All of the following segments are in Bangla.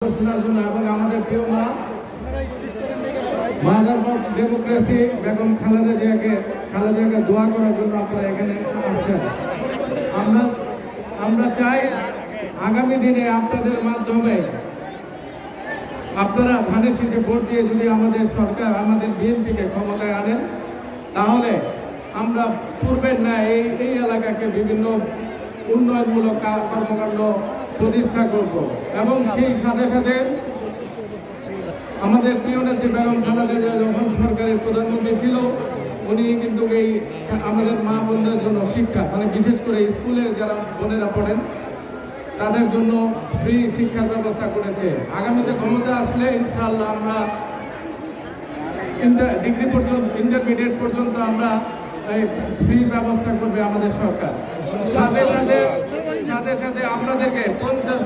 এবং আমাদের প্রিয় মা, মাদার ডেমোক্রেসি বেগম খালেদা জিয়াকে খালেদা জিয়াকে দোয়া করার জন্য আপনারা এখানে আসছেন। আমরা আমরা চাই আগামী দিনে আপনাদের মাধ্যমে আপনারা ধানের শীষে ভোট দিয়ে যদি আমাদের সরকার আমাদের বিএনপিকে ক্ষমতায় আনেন, তাহলে আমরা পূর্বের না এই এই এলাকাকে বিভিন্ন উন্নয়নমূলক কর্মকাণ্ড প্রতিষ্ঠা করব। এবং সেই সাথে সাথে আমাদের প্রিয় নেত্রী বেগম খালেদা জিয়া যখন সরকারের প্রধানমন্ত্রী ছিল, উনি কিন্তু এই আমাদের মা বোনদের জন্য শিক্ষা মানে বিশেষ করে স্কুলে যারা বোনেরা পড়েন, তাদের জন্য ফ্রি শিক্ষার ব্যবস্থা করেছে। আগামীতে ক্ষমতা আসলে ইনশাআল্লাহ আমরা ইন্টার ডিগ্রি পর্যন্ত ইন্টারমিডিয়েট পর্যন্ত আমরা ফ্রি ব্যবস্থা করবে আমাদের সরকার। সাথে সাথে সাথে সাথে আপনাদেরকে পঞ্চাশ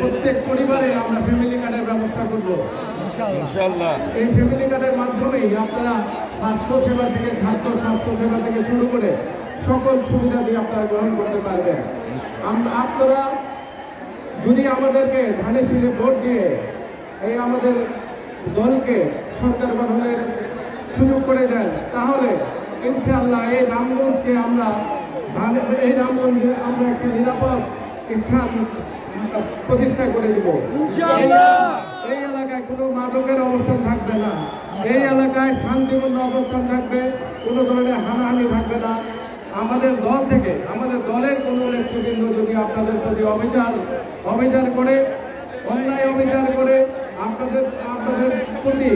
প্রত্যেক পরিবারে আমরা ফ্যামিলি কার্ডের ব্যবস্থা করব। এই ফ্যামিলি কার্ডের মাধ্যমেই আপনারা স্বাস্থ্য সেবা থেকে খাদ্য স্বাস্থ্য সেবা থেকে শুরু করে সকল সুবিধা দিয়ে আপনারা গ্রহণ করতে পারবেন। আপনারা যদি আমাদেরকে ধানের শীষে ভোট দিয়ে এই আমাদের দলকে সরকার গঠনের সুযোগ করে দেন তাহলে ইনশাআল্লাহ এই রামগঞ্জকে আমরা ধানে- এই রামগঞ্জে আমরা একটি নিরাপদ স্থান প্রতিষ্ঠা করে দিব। এই এলাকায় কোনো মাদকের অবস্থান থাকবে না। এই এলাকায় শান্তিপূর্ণ অবস্থান থাকবে কোনো ধরনের হানাহানি থাকবে না। আমাদের দল থেকে আমাদের দলের কোনো নেতৃবৃন্দ যদি আপনাদের প্রতি অবিচার অবিচার করে অন্যায় অবিচার করে আপনাদের আপনাদের প্রতি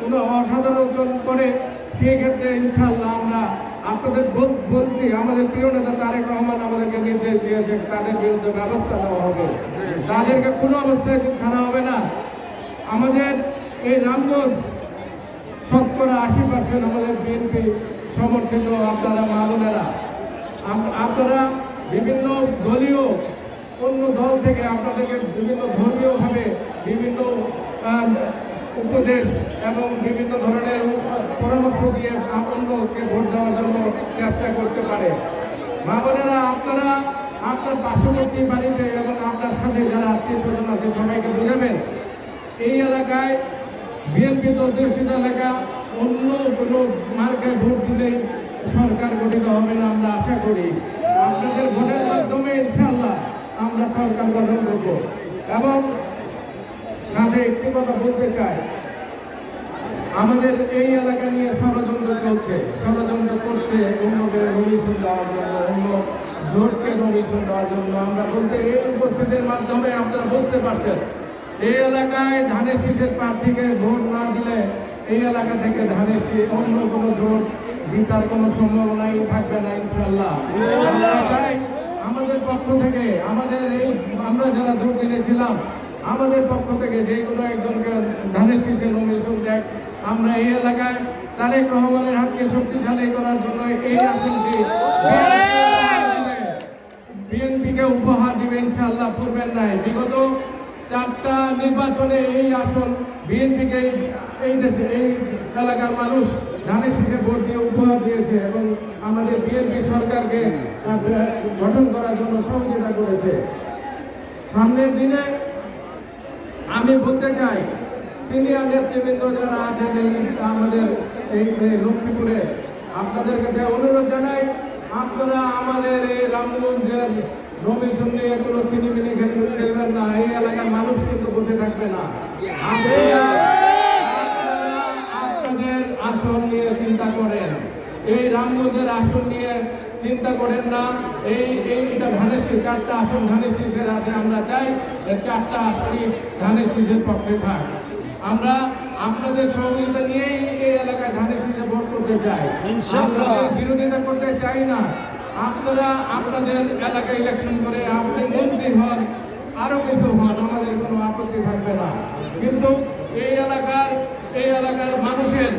কোনো অসাধারণ করে সেই ক্ষেত্রে ইনশাল্লাহ আমরা আপনাদের বল- বলছি, আমাদের প্রিয় নেতা তারেক রহমান আমাদেরকে নির্দেশ দিয়েছে তাদের বিরুদ্ধে ব্যবস্থা নেওয়া হবে। তাদেরকে কোনো অবস্থায় ছাড়া হবে না। আমাদের এই রামগঞ্জ শতকরা আশি পার্সেন্ট আমাদের বিএনপি সমর্থিত আপনারা মা আপনারা বিভিন্ন দলীয়, অন্য দল থেকে আপনাদেরকে বিভিন্ন ধর্মীয়ভাবে বিভিন্ন উপদেশ এবং বিভিন্ন ধরনের পরামর্শ দিয়ে অন্যকে ভোট দেওয়ার জন্য চেষ্টা করতে পারে। মা বোনেরা, আপনারা আপনার পার্শ্ববর্তী বাড়িতে এবং আপনার সাথে যারা আত্মীয় স্বজন আছে, সবাইকে বুঝাবেন। এই এলাকায় বিএনপি অধ্যুষিত এলাকা, অন্য কোনো মার্কায় ভোট দিলেই সরকার গঠিত হবে না আমরা আশা করি। আপনাদের ভোটের মাধ্যমে ইনশাল্লাহ আমরা সরকার গঠন করব। এবং সাথে একটি কথা বলতে চাই। আমাদের এই এলাকা নিয়ে ষড়যন্ত্র চলছে। ষড়যন্ত্র করছে অন্যকে নমিশন দেওয়ার জন্য অন্য জোটকে নমিশন দেওয়ার জন্য। আমরা বলতে এই উপস্থিতির মাধ্যমে আপনারা বুঝতে পারছেন এই এলাকায় ধানের শীষের প্রার্থীকে ভোট না দিলে এই এলাকা থেকে ধানের শীষ অন্য কোনো জোট জিতার কোনো সম্ভাবনাই থাকবে না ইনশাল্লাহ আমাদের পক্ষ থেকে আমাদের এই আমরা যারা দুর্দিনে ছিলাম আমাদের পক্ষ থেকে যে কোনো একজনকে ধানের শীষে নমিনেশন দেয়, আমরা এই এলাকায় তারেক রহমানের হাতকে শক্তিশালী করার জন্য এই আসনটি বিএনপিকে উপহার দিবে ইনশাআল্লাহ পূর্বের নাই বিগত চারটা নির্বাচনে এই আসন বিএনপিকে এই দেশে, এই এলাকার মানুষ ধানের শীষে ভোট দিয়ে উপহার দিয়েছে এবং আমাদের বিএনপি সরকারকে গঠন করার জন্য সহযোগিতা করেছে। সামনের দিনে আমি বলতে চাই সিনিয়র নেতৃবৃন্দ যারা আছেন এই আমাদের এই লক্ষ্মীপুরে, আপনাদের কাছে অনুরোধ জানাই, আপনারা আমাদের এই রামগঞ্জের নমিশন নিয়ে কোনো চিনিমিনি খেল- খেলবেন না। এই এলাকার মানুষ কিন্তু বসে থাকবে না। আপনাদের আসন নিয়ে চিন্তা করেন। এই রামগঞ্জের আসন নিয়ে চিন্তা করেন না এই এই এটা ধানের শীষ চারটা আসন ধানের শীষের আছে আমরা চাই চারটা আসনই ধানের শীষের পক্ষে থাক আমরা আপনাদের সহযোগিতা নিয়েই এই এলাকায় ধানের শীষে ভোট করতে চাই। বিরোধিতা করতে চাই না। আপনারা আপনাদের এলাকায় ইলেকশন করে আপনি মন্ত্রী হন আরও কিছু হন আমাদের কোনো আপত্তি থাকবে না। কিন্তু এই এলাকার এই এলাকার মানুষের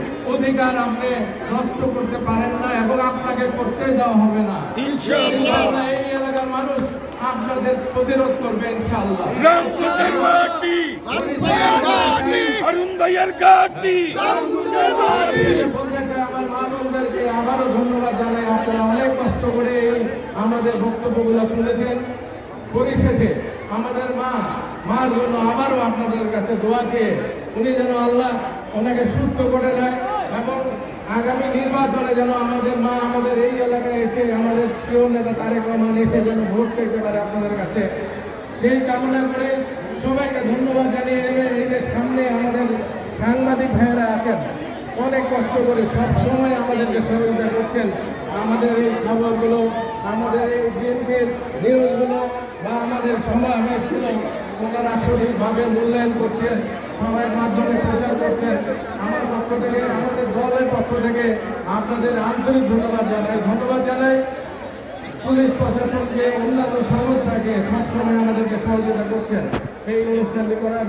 অধিকার আপনি নষ্ট করতে পারেন না এবং আপনাকে করতে দেওয়া হবে না। এই এলাকার মানুষ আপনাদের প্রতিরোধ করবে ইনশাআল্লাহ। আমার মা বোনদেরকে আবারও ধন্যবাদ জানাই। আপনারা অনেক কষ্ট করে আমাদের বক্তব্যগুলো শুনেছেন। পরিশেষে আমাদের মা মার জন্য আবারও আপনাদের কাছে দোয়া চেয়ে উনি যেন আল্লাহ ওনাকে সুস্থ করে দেয়। এবং আগামী নির্বাচনে যেন আমাদের মা আমাদের এই এলাকায় এসে আমাদের প্রিয় নেতা তারেক রহমান এসে যেন ভোট পেতে পারে আপনাদের কাছে। সেই কামনা করে সবাইকে ধন্যবাদ জানিয়ে এই যে সামনে আমাদের সাংবাদিক ভাইয়েরা আছেন, অনেক কষ্ট করে সব সময় আমাদেরকে সহযোগিতা করছেন। আমাদের এই খবরগুলো, আমাদের এই বিএনপির নিউজগুলো বা আমাদের সমাবেশগুলো ওনারা সঠিকভাবে মূল্যায়ন করছেন। সবার মাধ্যমে প্রচার করছেন। আমার পক্ষ থেকে, আমাদের দলের পক্ষ থেকে আপনাদের আন্তরিক ধন্যবাদ জানাই। ধন্যবাদ জানাই পুলিশ প্রশাসনকে অন্যান্য সংস্থাকে সবসময় আমাদেরকে সহযোগিতা করছেন। এই অনুষ্ঠানটি করার